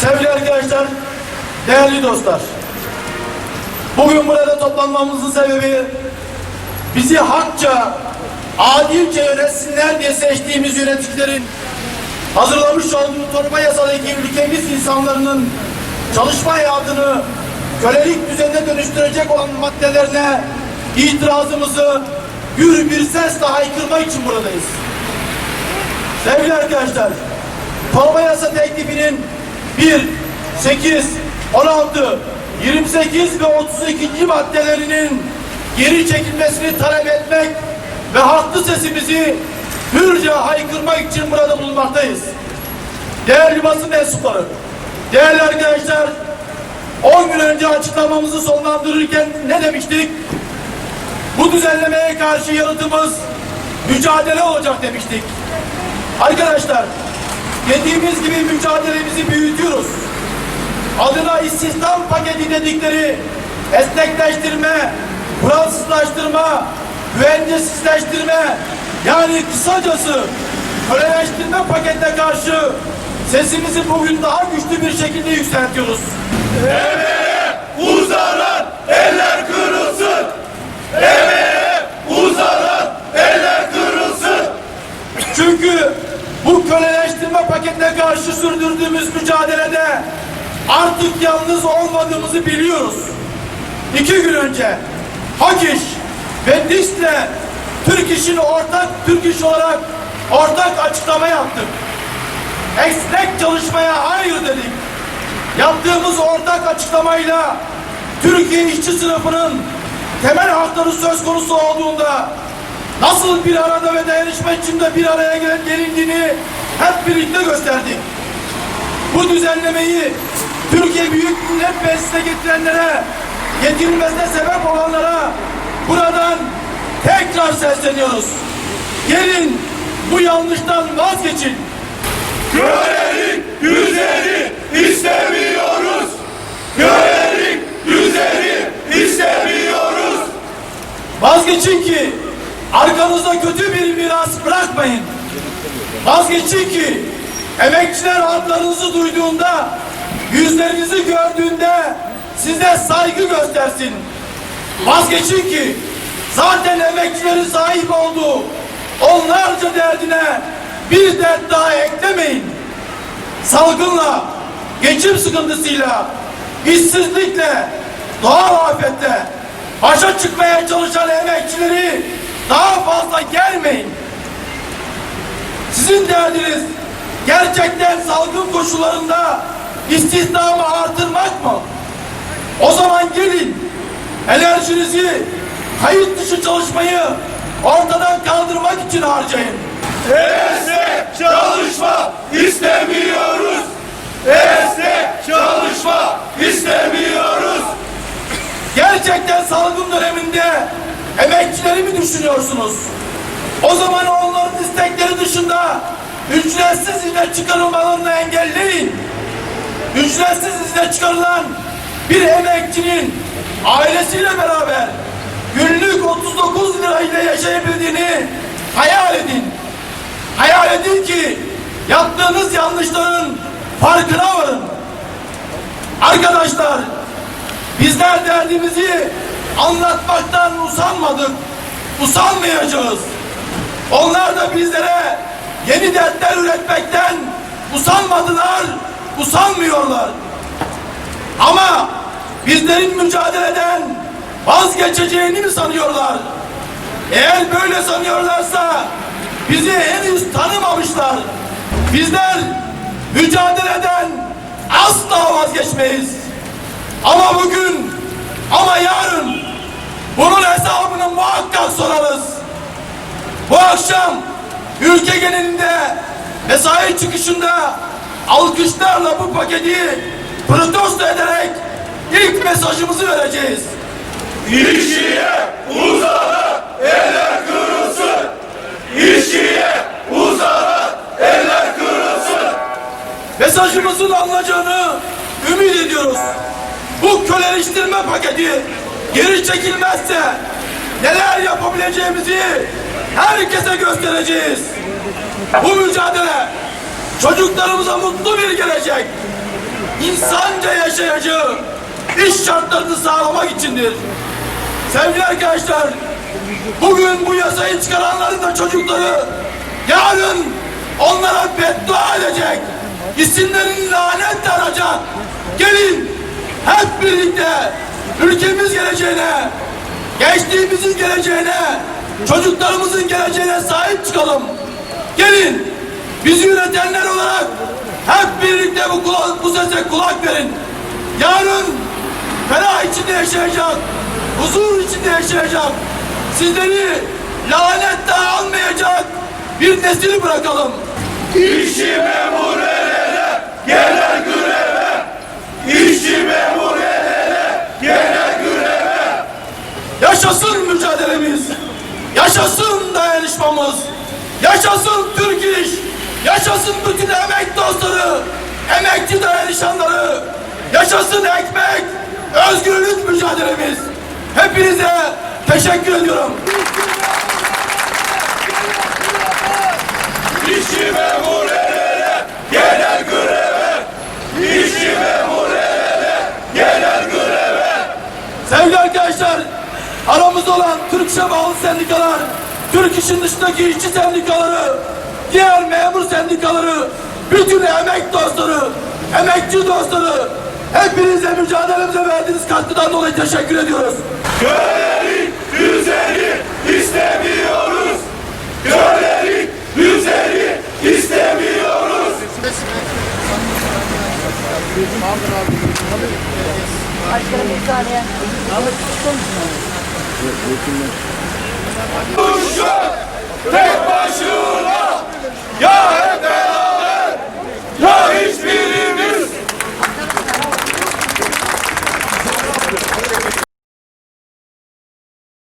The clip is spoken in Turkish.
Sevgili arkadaşlar, değerli dostlar. Bugün burada toplanmamızın sebebi bizi hakça, adilce yönetsinler diye seçtiğimiz yöneticilerin hazırlamış olduğu torba yasadaki ülkemiz insanlarının çalışma hayatını kölelik düzenine dönüştürecek olan maddelerine itirazımızı gür bir sesle haykırmak için buradayız. Sevgili arkadaşlar, torba yasa teklifinin 1, 8, 16, 28 ve 32. maddelerinin geri çekilmesini talep etmek ve haklı sesimizi hürce haykırmak için burada bulunmaktayız. Değerli basın mensupları, değerli arkadaşlar, 10 gün önce açıklamamızı sonlandırırken ne demiştik? Bu düzenlemeye karşı yanıtımız mücadele olacak demiştik. Arkadaşlar, dediğimiz gibi mücadelemizi büyütüyoruz. Adına istihdam paketi dedikleri esnekleştirme, kuralsızlaştırma, güvencesizleştirme, yani kısacası köleleştirme paketine karşı sesimizi bugün daha güçlü bir şekilde yükseltiyoruz. Uzanan eller kırılsın. Emeğe uzanan eller kırılsın. Çünkü bu köleleştirme paketine karşı sürdürdüğümüz mücadelede artık yalnız olmadığımızı biliyoruz. İki gün önce Hakiş ve Dis'le Türk İş'in ortak Türk İş olarak ortak açıklama yaptık. Esnek çalışmaya hayır dedik. Yaptığımız ortak açıklamayla Türkiye işçi sınıfının temel hakları söz konusu olduğunda nasıl bir arada ve dayanışma içinde bir araya gelen gelindiğini hep birlikte gösterdik. Bu düzenlemeyi Türkiye Büyük Millet Meclisi'ne getirenlere, getirilmesine sebep olanlara buradan tekrar sesleniyoruz. Gelin bu yanlıştan vazgeçin. Kölelik düzeni istemiyoruz. Kölelik düzeni istemiyoruz. Vazgeçin ki arkanızda kötü bir miras bırakmayın. Vazgeçin ki emekçiler adlarınızı duyduğunda, yüzlerinizi gördüğünde size saygı göstersin. Vazgeçin ki zaten emekçilerin sahip olduğu onlarca derdine bir dert daha eklemeyin. Salgınla, geçim sıkıntısıyla, işsizlikle, doğal afetle başa çıkmaya çalışan emekçileri daha fazla gelmeyin. Sizin derdiniz gerçekten salgın koşullarında istihdamı artırmak mı? O zaman gelin enerjinizi kayıt dışı çalışmayı ortadan kaldırmak için harcayın. Esnek çalışma istemiyoruz. Esnek çalışma istemiyoruz. Gerçekten salgın döneminde emekçileri mi düşünüyorsunuz? O zaman onların istekleri dışında ücretsiz izne çıkarılmalarını engelleyin. Ücretsiz izne çıkarılan bir emekçinin ailesiyle beraber günlük 39 lira ile yaşayabildiğini hayal edin. Hayal edin ki yaptığınız yanlışların farkına varın. Arkadaşlar Bizler derdimizi anlatmaktan usanmadık, usanmayacağız. Onlar da bizlere yeni dertler üretmekten usanmadılar, usanmıyorlar. Ama bizlerin mücadeleden vazgeçeceğini mi sanıyorlar? Eğer böyle sanıyorlarsa bizi henüz tanımamışlar. Bizler mücadeleden asla vazgeçmeyiz. Ama bugün, ama yarın bunun hesabını muhakkak sorarız. Bu akşam ülke genelinde mesai çıkışında alkışlarla bu paketi protesto ederek ilk mesajımızı vereceğiz. İşçiye uzanan eller kırılsın. İşçiye uzanan eller kırılsın. Mesajımızın alınacağını ümit ediyoruz. Bu köleleştirme paketi geri çekilmezse neler yapabileceğimizi herkese göstereceğiz. Bu mücadele çocuklarımıza mutlu bir gelecek, insanca yaşayacağı iş şartlarını sağlamak içindir. Sevgili arkadaşlar, bugün bu yasayı çıkaranların da çocukları yarın onlara beddua edecek, isimlerini lanetle anacak. Gelin hep birlikte ülkemiz geleceğine, gençliğimizin geleceğine, çocuklarımızın geleceğine sahip çıkalım. Gelin bizi yönetenler olarak hep birlikte bu, kula- bu sese kulak verin. Yarın ferah içinde yaşayacak, huzur içinde yaşayacak, sizleri lanetle almayacak bir nesil bırakalım. İşçi memurelere genel greve. İşçi memurelere genel greve. Yaşasın mücadelemiz, yaşasın dayanışmamız, yaşasın yaşasın bütün emek dostları, emekçi dayanışanları, yaşasın ekmek, özgürlük mücadelemiz. Hepinize teşekkür ediyorum. İşçi memurelere genel greve. İşçi memurelere genel greve. Sevgili arkadaşlar, aramızda olan Türk İş'e bağlı sendikalar, Türk İş'in dışındaki işçi sendikaları, diğer memur sendikaları, bütün emek dostları, emekçi dostları, hepinize mücadelemize verdiğiniz katkıdan dolayı teşekkür ediyoruz. Kölelik düzeni istemiyoruz. Kölelik düzeni istemiyoruz. Başkanım bir saniye. Kuşak